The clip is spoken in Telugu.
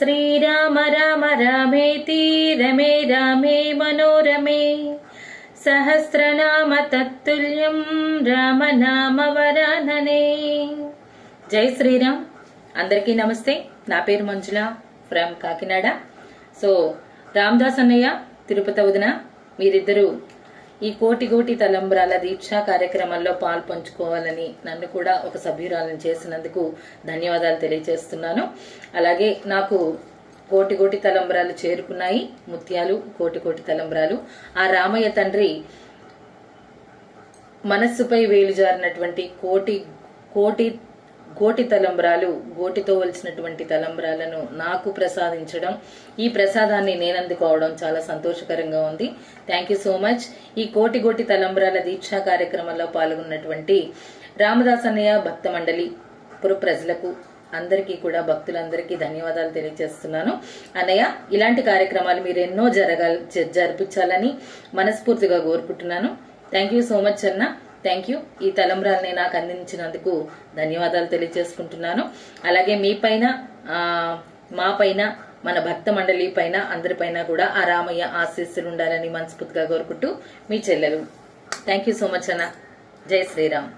శ్రీరామ రామ రామేతి రమే రామే మనోరమే. సహస్రనామ తత్తుల్యం రామనామ వరాననే. జై శ్రీరామ్. అందరికీ నమస్తే. నా పేరు మంజుల ఫ్రమ్ కాకినాడ. సో రామదాస్ అన్నయ్య తిరుపతి వదిన మీరిద్దరూ ఈ కోటి కోటి తలంబ్రాల దీక్షా కార్యక్రమంలో పాల్పంచుకోవాలని నన్ను కూడా ఒక సభ్యురాలను చేసినందుకు ధన్యవాదాలు తెలియజేస్తున్నాను. అలాగే నాకు కోటి కోటి తలంబ్రాలు చేరుకున్నాయి. ముత్యాలు కోటి కోటి తలంబ్రాలు. ఆ రామయ్య తండ్రి మనస్సుపై వేలు జారినటువంటి కోటి కోటి కోటి తలంబ్రాలు గోటితో వలిచినటువంటి తలంబ్రాలను నాకు ప్రసాదించడం ఈ ప్రసాదాన్ని నేను అందుకోవడం చాలా సంతోషకరంగా ఉంది. థ్యాంక్ యూ సో మచ్ ఈ కోటి కోటి తలంబ్రాల దీక్షా కార్యక్రమంలో పాల్గొన్నటువంటి రామదాస్ అన్నయ్య భక్త మండలి పుర ప్రజలకు అందరికీ కూడా భక్తులందరికీ ధన్యవాదాలు తెలియజేస్తున్నాను. అన్నయ్య ఇలాంటి కార్యక్రమాలు మీరు ఎన్నో జరగాలి జ- జరిపించాలని మనస్ఫూర్తిగా కోరుకుంటున్నాను. థ్యాంక్ యూ సో మచ్ అన్న. థ్యాంక్ యూ ఈ తలంబ్రాల్ని నాకు అందించినందుకు ధన్యవాదాలు తెలియజేసుకుంటున్నాను. అలాగే మీ పైన మా పైన మన భక్త మండలి పైన అందరిపైన కూడా ఆ రామయ్య ఆశీస్సులు ఉండాలని మనస్ఫూర్తిగా కోరుకుంటూ మీ చెల్లెలు. థ్యాంక్ యూ సో మచ్ అన్న. జై శ్రీరామ్.